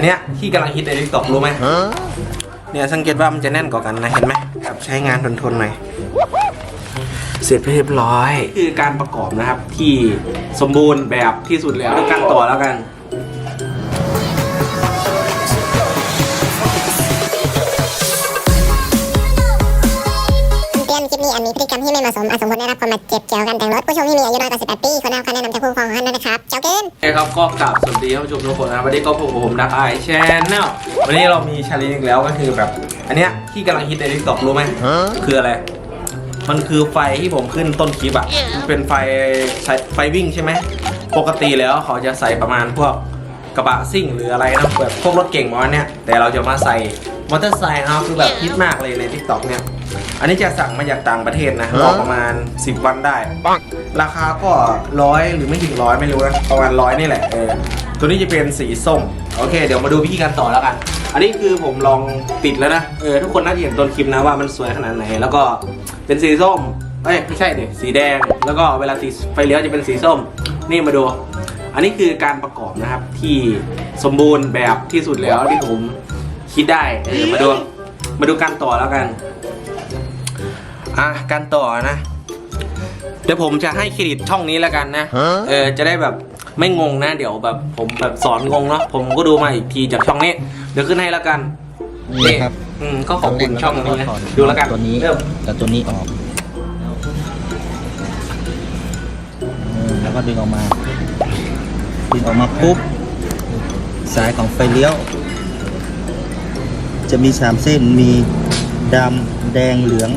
อันเนี้ยที่กำลังฮิตในทิกตอกรู้ไหมเนี่ยสังเกตว่ามันจะแน่นกว่ากันนะเห็นไหมแบบใช้งานทนทนๆหน่อยเสร็จไปเรียบร้อย คือการประกอบนะครับที่สมบูรณ์แบบที่สุดแล้วด้วยกันต่อแล้วกัน เตือนคลิปนี้อาจมีพฤติกรรมที่ไม่เหมาะสมอาจสมควรได้รับความบาดเจ็บเกี่ยวกับการแต่งรถผู้ชมที่มีอายุน้อยกว่า18ปีควรได้รับคำแนะนำจากผู้ปกครองของท่านด้วยนะครับเจ้าเกินโอเคครับก็กลับสวัสดีท่านผู้ชมทุกคนนะวันนี้ก็พบกับผมดักไอแชนแนลวันนี้เรามีชาเลนจ์อีกแล้วก็คือแบบ อันเนี้ยที่กำลังฮิตในทิกตอกรู้ไหมคืออะไร มันคือไฟที่ผมขึ้นต้นคลิปอะมันเป็นไฟไฟไฟวิ่งใช่ไหมปกติแล้วเขาจะใส่ประมาณพวกกระบะซิ่งหรืออะไรนะแบบพวกรถเก่งประมาณเนี้ยแต่เราจะมาใส่มอเตอร์ไซค์นะครับคือแบบฮิตมากเลยในทิกตอกเนี่ย อันนี้จะสั่งมาจากต่างประเทศนะรอประมาณ 10 วันได้ ราคาก็ร้อยหรือไม่ถึงร้อยไม่รู้นะ ประมาณร้อยนี่แหละเออตัวนี้จะเป็นสีส้ม โอเค เดี๋ยวมาดูวิธีการต่อแล้วกัน อันนี้คือผมลองติดแล้วนะ เออ ทุกคนน่าจะเห็นต้นคลิปนะว่ามันสวยขนาดไหน แล้วก็เป็นสีส้ม เอ้ย ไม่ใช่ดิสีแดง แล้วก็เวลาติดไฟเลี้ยวจะเป็นสีส้ม นี่มาดู อันนี้คือการประกอบนะครับที่สมบูรณ์แบบที่สุดแล้วที่ผมคิดได้ เออ มาดู มาดูการต่อแล้วกัน อะการต่อนะ เดี๋ยวผมจะให้เครดิตช่องนี้แล้วกันนะ เออจะได้แบบไม่งงนะ เดี๋ยวแบบผมแบบสอนงงเนาะผมก็ดูมาอีกทีจากช่องนี้ เดี๋ยวขึ้นให้แล้วกันนี่ครับ อืมก็ขอบคุณช่องนี้นะถอดูแล้วกันตัวนี้เริ่มกับตัวนี้ออกอืมแล้วก็ดึงออกมาดึงออกมาปุ๊บสายของไฟเลี้ยว จะมีสามเส้นมีดำแดงเหลือง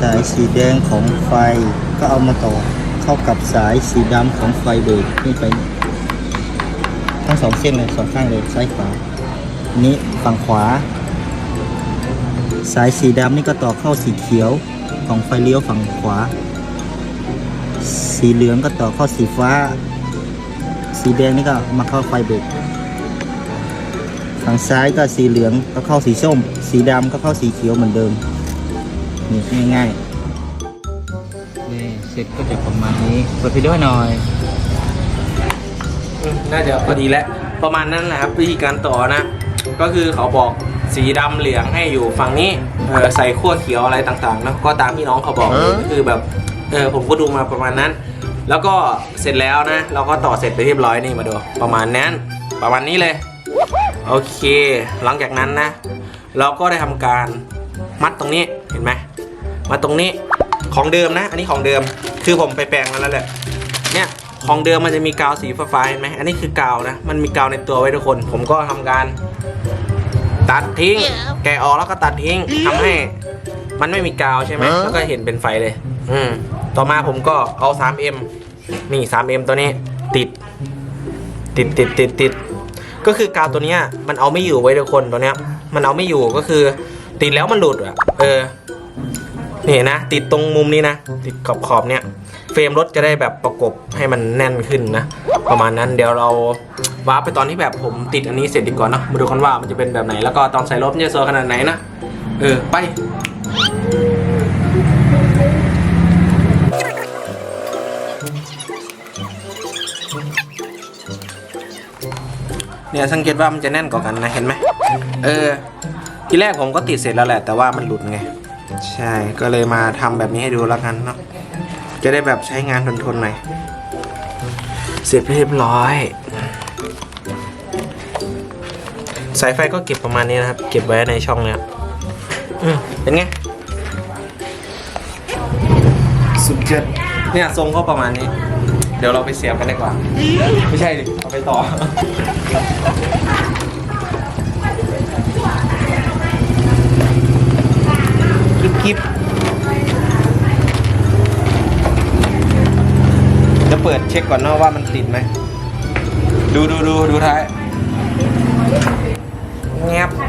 สายสีแดงของไฟก็เอามาต่อเข้ากับสายสีดำของไฟเบรกนี่ไปทั้งสองเส้นเลยสองข้างเลยซ้ายขวานี้ฝั่งขวา สายสีดำนี่ก็ต่อเข้าสีเขียวของไฟเลี้ยวฝั่งขวา สีเหลืองก็ต่อเข้าสีฟ้า สีแดงนี่ก็มาเข้าไฟเบรกฝั่งซ้ายก็สีเหลืองก็เข้าสีส้ม สีดำก็เข้าสีเขียวเหมือนเดิม นี่ง่ายๆนี่เสร็จก็จะประมาณนี้เปิดไปด้วยหน่อยอืมน่าจะพอดีแล้วประมาณนั้นแหละครับวิธีการต่อนะ ก็คือเขาบอกสีดำเหลืองให้อยู่ฝั่งนี้เออใส่ขั้วเขียวอะไรต่างๆนะก็ตามที่น้องเขาบอกเลยก็คือแบบเออผมก็ดูมาประมาณนั้น แล้วก็เสร็จแล้วนะ เราก็ต่อเสร็จไปเรียบร้อยนี่มาดู ประมาณนั้น ประมาณนี้เลย โอเค หลังจากนั้นนะ เราก็ได้ทำการมัดตรงนี้เห็นไหม มัดตรงนี้ของเดิมนะ อันนี้ของเดิมคือผมไปแปลงมาแล้วแหละเนี่ยของเดิมมันจะมีกาวสีฟ้าๆเห็นไหมอันนี้คือกาวนะ มันมีกาวในตัวไว้ทุกคน ผมก็ทำการ ตัดทิ้ง แกะออกแล้วก็ตัดทิ้งทำให้ มันไม่มีกาวใช่ไหมแล้วก็เห็นเป็นไฟเลย อืมต่อมาผมก็เอา 3M นี่ 3M ตัวนี้ติด ติดติดติดติดก็คือกาวตัวเนี้ย มันเอาไม่อยู่ไว้ทุกคนตัวเนี้ย มันเอาไม่อยู่ก็คือ ติดแล้วมันหลุดอะ เออ นี่นะ ติดตรงมุมนี้นะ ติดขอบขอบเนี่ย เฟรมรถจะได้แบบประกบให้มันแน่นขึ้นนะ ประมาณนั้นเดี๋ยวเราวาร์ปไปตอนที่แบบผมติดอันนี้เสร็จดีกว่าเนอะมาดูกันว่ามันจะเป็นแบบไหน แล้วก็ตอนใส่รถจะสวยขนาดไหนนะ เออ ไปเนี่ยสังเกตว่ามันจะแน่นกว่ากันนะเห็นไหมเออ ทีแรกผมก็ติดเสร็จแล้วแหละแต่ว่ามันหลุดไง ใช่ก็เลยมาทำแบบนี้ให้ดูแล้วกันเนาะจะได้แบบใช้งานทนทนๆหน่อยเสร็จเรียบร้อย สายไฟก็เก็บประมาณนี้นะครับ เก็บไว้ในช่องเนี้ยอืมเป็นไงสุดเจ็ดเนี่ยทรงก็ประมาณนี้ เดี๋ยวเราไปเสียบกันดีกว่า ไม่ใช่ดิ เอาไปต่อ กิ๊บกิ๊บจะเปิดเช็คก่อนเนาะว่ามันติดไหม ดูดูดูดูท้ายแงบอ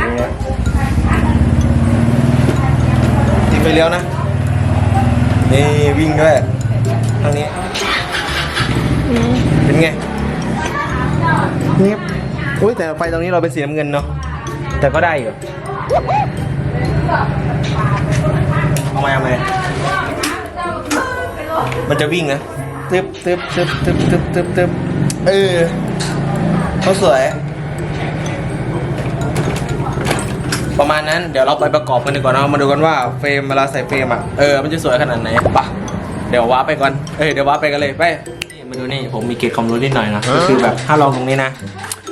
ย่างเงี้ยติดไปเลี้ยวนะ นี่วิ่งด้วยทางนี้ เป็นไงเงียบอุ้ยแต่ไฟตรงนี้เราเป็นสีน้ำเงินเนาะแต่ก็ได้อยู่ เอาไหมเอาไหมมันจะวิ่งนะตึ๊บตึ๊บตึ๊บตึ๊บตึ๊บตึ๊บตึ๊บเออเขาสวย ประมาณนั้นเดี๋ยวเราไปประกอบกันดีกว่าเนอะมาดูกันว่าเฟรมเวลาใส่เฟรมอะเออมันจะสวยขนาดไหนปะเดี๋ยวว้าร์ปไปก่อนเอ้ยเดี๋ยวว้าร์ปไปกันเลยไปนี่มาดูนี่ผมมีเกร็ดความรู้นิดหน่อยนะก็คือแบบถ้าลองตรงนี้นะ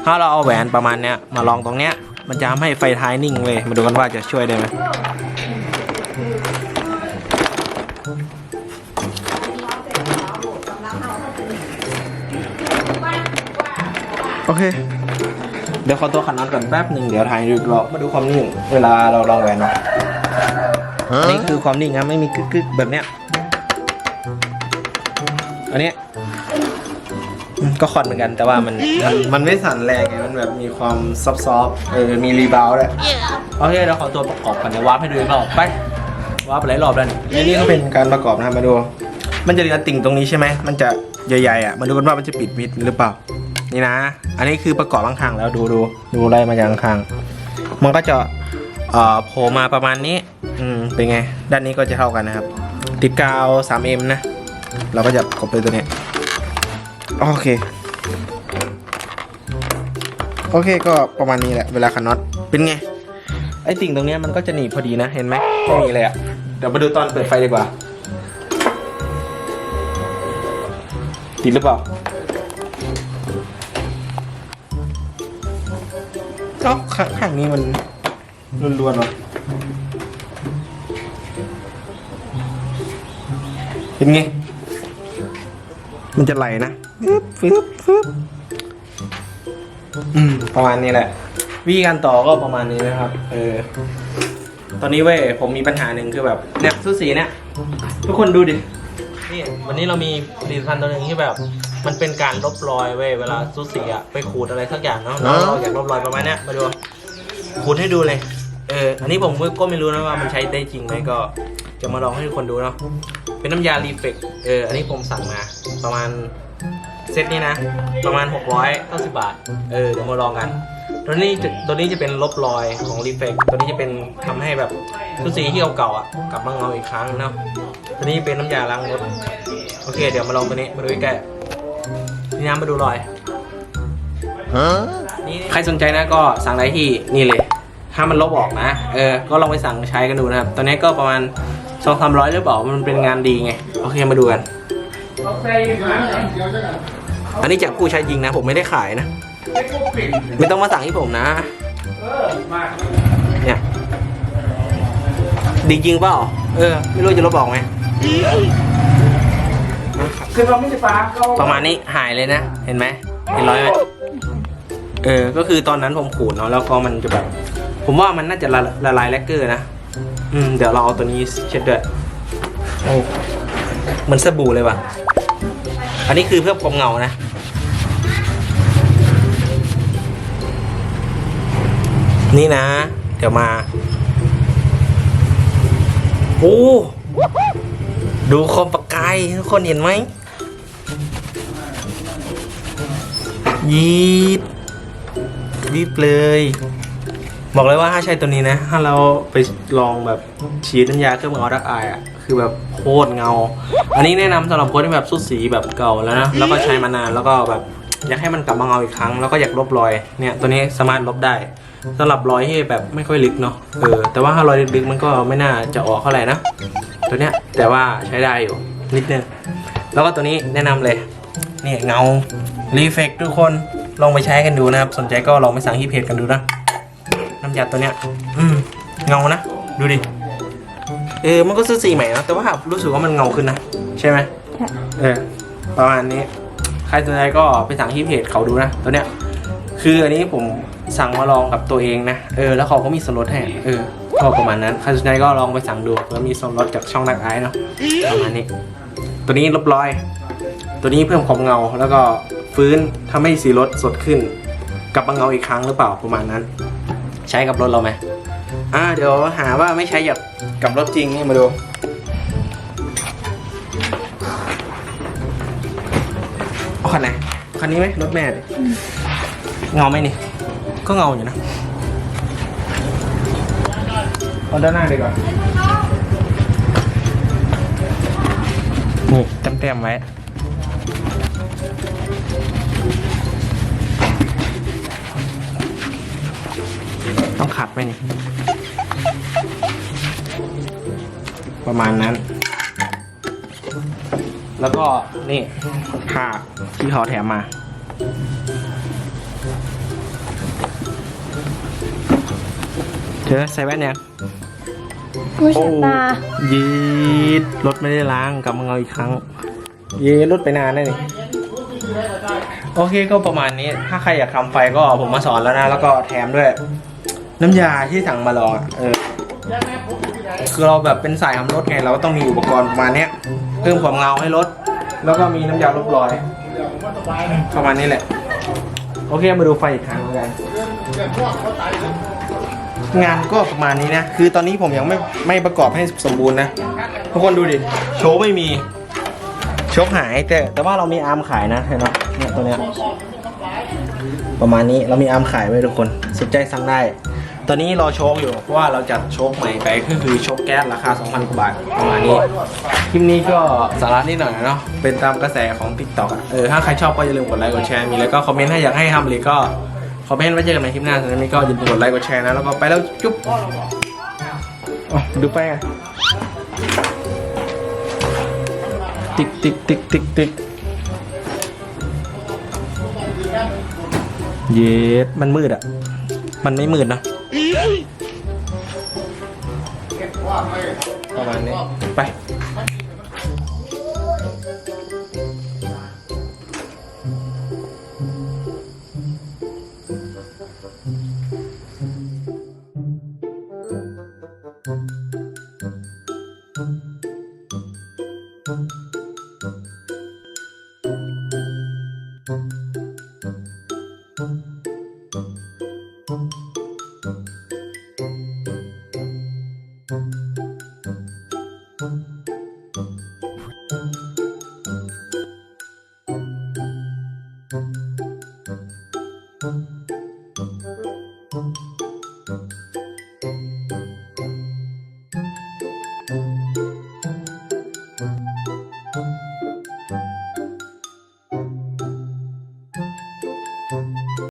ถ้าเราเอาแหวนประมาณเนี้ยมาลองตรงเนี้ย มันจะทำให้ไฟท้ายนิ่งเลยมาดูกันว่าจะช่วยได้ไหมโอเค เดี๋ยวขอตัวขันน็อตก่อนแป๊บหนึ่งเดี๋ยวถ่ายดูอีกรอบมาดูความนิ่ง เวลาเราลองแหวนเนาะอันนี่คือความนิ่งนะไม่มีกึกๆแบบเนี้ยอันเนี้ยอืม ก็คอนเหมือนกันแต่ว่ามันมันมันไม่สั่นแรงไง มันแบบมีความซอฟต์ๆเออ มีรีบาวด์ด้วยโอเคเดี๋ยวขอตัวประกอบกันเดี๋ยววาร์ปให้ดูอีกรอบไปวาร์ปหลายรอบแล้วนี่นี่ก็เป็นการประกอบนะครับมาดู มันจะเหลือติ่งตรงนี้ใช่ไหมมันจะใหญ่ๆอะมาดูกันว่ามันจะปิดมิดหรือเปล่า นี่นะ อันนี้คือประกอบข้างๆแล้วดูดูดูไล่มาจากข้างๆมันก็จะเอ่อโผล่มาประมาณนี้ อืมเป็นไง ด้านนี้ก็จะเท่ากันนะครับ ติดกาว 3M นะ เราก็จะกดไปตัวเนี้ย โอเค โอเคก็ประมาณนี้แหละ เวลาขันน็อตเป็นไง ไอ้ติ่งตรงเนี้ยมันก็จะหนีบพอดีนะ เห็นไหมไม่มีเลยอะเดี๋ยวมาดูตอนเปิดไฟดีกว่า ติดหรือเปล่าก็ข้างข้างนี้มันล้วนๆเนาะเป็นไง มันจะไหลนะ ฟึบฟึบฟึบอืมประมาณนี้แหละ วิธีการต่อก็ประมาณนี้นะครับ เออ ตอนนี้เว้ยผมมีปัญหาหนึ่งคือแบบเนี่ยสูสีเนี่ยทุกคนดูดิ นี่วันนี้เรามีผลิตภัณฑ์ตัวหนึ่งที่แบบ มันเป็นการลบรอยเว้ยเวลาซูสีอะไปขูดอะไรสักอย่างเนาะเราเราอยากลบรอยประมาณเนี้ยมาดูขูดให้ดูเลย เออ อันนี้ผมก็ไม่รู้นะว่ามันใช้ได้จริงไหมก็จะมาลองให้ทุกคนดูเนาะเป็นน้ำยารีเฟกเออ อันนี้ผมสั่งมาประมาณ เซตนี้นะ ประมาณ 690 บาท เออเดี๋ยวมาลองกัน ตัวนี้จะตัวนี้จะเป็นลบรอยของรีเฟกตัวนี้จะเป็นทำให้แบบซูสีที่เก่าๆอะกลับมาเงาอีกครั้งเนาะตัวนี้เป็นน้ำยาล้างรถโอเค เดี๋ยวมาลองตัวนี้มาดูใกล้ๆนี่นะมาดูรอยนี่ใครสนใจนะก็สั่งได้ที่นี่เลย ถ้ามันลบออกนะ เออ ก็ลองไปสั่งใช้กันดูนะครับ ตอนนี้ก็ประมาณสองสามร้อยหรือเปล่า มันเป็นงานดีไง โอเค มาดูกัน อันนี้จากผู้ใช้จริงนะผมไม่ได้ขายนะ ไม่ต้องมาสั่งที่ผมนะเนี่ยดีจริงเปล่าเออ ไม่รู้จะลบออกไหมคือเราไม่ได้ปลาเขาประมาณนี้หายเลยนะ เห็นไหมเห็นรอยไหมเออ ก็คือตอนนั้นผมขูดเนาะแล้วก็มันจะแบบ ผมว่ามันน่าจะละละลายแลกเกอร์นะ อืม เดี๋ยวเราเอาตัวนี้เช็ดด้วยโอ้เหมือนสบู่เลยว่ะ อันนี้คือเพื่อความเงานะ นี่นะ เดี๋ยวมา โอ้ ดูคอมปากกาย ทุกคนเห็นไหม ยีบยีบเลย บอกเลยว่าถ้าใช้ตัวนี้นะ ถ้าเราไปลองแบบฉีดน้ำยาเครื่องเงาดักอายอะ คือแบบโคตรเงา อันนี้แนะนำสำหรับคนที่แบบสุดสีแบบเก่าแล้วนะ แล้วก็ใช้มานานแล้วก็แบบอยากให้มันกลับมาเงาอีกครั้ง แล้วก็อยากลบรอย เนี่ยตัวนี้สามารถลบได้สำหรับรอยที่แบบไม่ค่อยลึกเนาะ เออ แต่ว่าถ้ารอยลึกๆมันก็ไม่น่าจะออกเท่าไหร่นะ ตัวเนี้ยแต่ว่าใช้ได้อยู่นิดนึง แล้วก็ตัวนี้แนะนำเลย นี่เงา รีเฟกทุกคนลองไปใช้กันดูนะครับ สนใจก็ลองไปสั่งที่เพจกันดูนะ น้ำยาตัวเนี้ย อืม เงานะ ดูดิ เออมันก็ซื้อสีใหม่นะแต่ว่ารู้สึกว่ามันเงาขึ้นนะ ใช่ไหมเออประมาณนี้ ใครสนใจก็ไปสั่งที่เพจเขาดูนะ ตัวเนี้ย คืออันนี้ผมสั่งมาลองกับตัวเองนะ เออ แล้วเขาก็มีส่วนลดให้เออก็ประมาณนั้น ใครสนใจก็ลองไปสั่งดูแล้วมีส่วนลดจากช่องนักไอซ์เนาะ ประมาณนี้ ตัวนี้ลบรอย ตัวนี้เพิ่มความเงา แล้วก็ฟื้นทำให้สีรถสดขึ้น กลับมาเงาอีกครั้งหรือเปล่าประมาณนั้น ใช้กับรถเราไหมอ่าเดี๋ยวหาว่าไม่ใช้กับกั บรถจริงนี่มาดู เอาคันไหนคันนี้ไหมรถแม่ดิเงาไหมนี่ ก็เงาอยู่นะเอาด้านหน้าดีกว่า นี่เต็มๆไว้ต้องขัดไหมนี่ ประมาณนั้น แล้วก็นี่ผ้าที่เขาแถมมาเธอใส่แว่นยังผู้ชะตายีดรถไม่ได้ล้างกลับมาเอาอีกครั้ง ยีดรถไปนานแล้วนี่โอเคก็ประมาณนี้ ถ้าใครอยากทำไฟก็ผมมาสอนแล้วนะ แล้วก็แถมด้วย น้ำยาที่สั่งมาลองอะเออ คือเราแบบเป็นสายทำรถไงเราก็ต้องมีอุปกรณ์ประมาณเนี้ยเพิ่มความเงาให้รถ แล้วก็มีน้ำยาลบรอยประมาณนี้แหละ โอเคมาดูไฟอีกครั้งกันงานก็ประมาณนี้นะ คือตอนนี้ผมยังไม่ไม่ประกอบให้สมบูรณ์นะ ทุกคนดูดิ โชว์ไม่มี โชคหายแต่แต่ว่าเรามีอาร์มขายนะเห็นไหมเนี่ยตัวเนี้ยประมาณนี้เรามีอาร์มขายไว้ทุกคนสนใจสั่งได้ ตอนนี้รอโชคอยู่เพราะว่าเราจัดโชคใหม่ไปก็คือโชคแก๊สราคา 2,000กว่าบาทประมาณนี้คลิปนี้ก็สาระนิดหน่อยเนาะเป็นตามกระแสของ t ิ k t o k อะเออถ้าใครชอบก็อย่าลืมกดไลค์กดแชร์มีแล้วก็คอมเมนต์ให้อยากให้ทำเลยก็คอมเมนต์ไว้เจอกันในคลิปหน้าสำหรับวันนี้ก็อย่าลืมกดไลค์กดแชร์นะแล้วก็ไปแล้วจุ๊บอ๋อดูไปอะติ๊กติ๊กติ๊กติ๊กติ๊กเย็ดมันมืดอะ มันไม่มืดนะ ประมาณนี้ ไป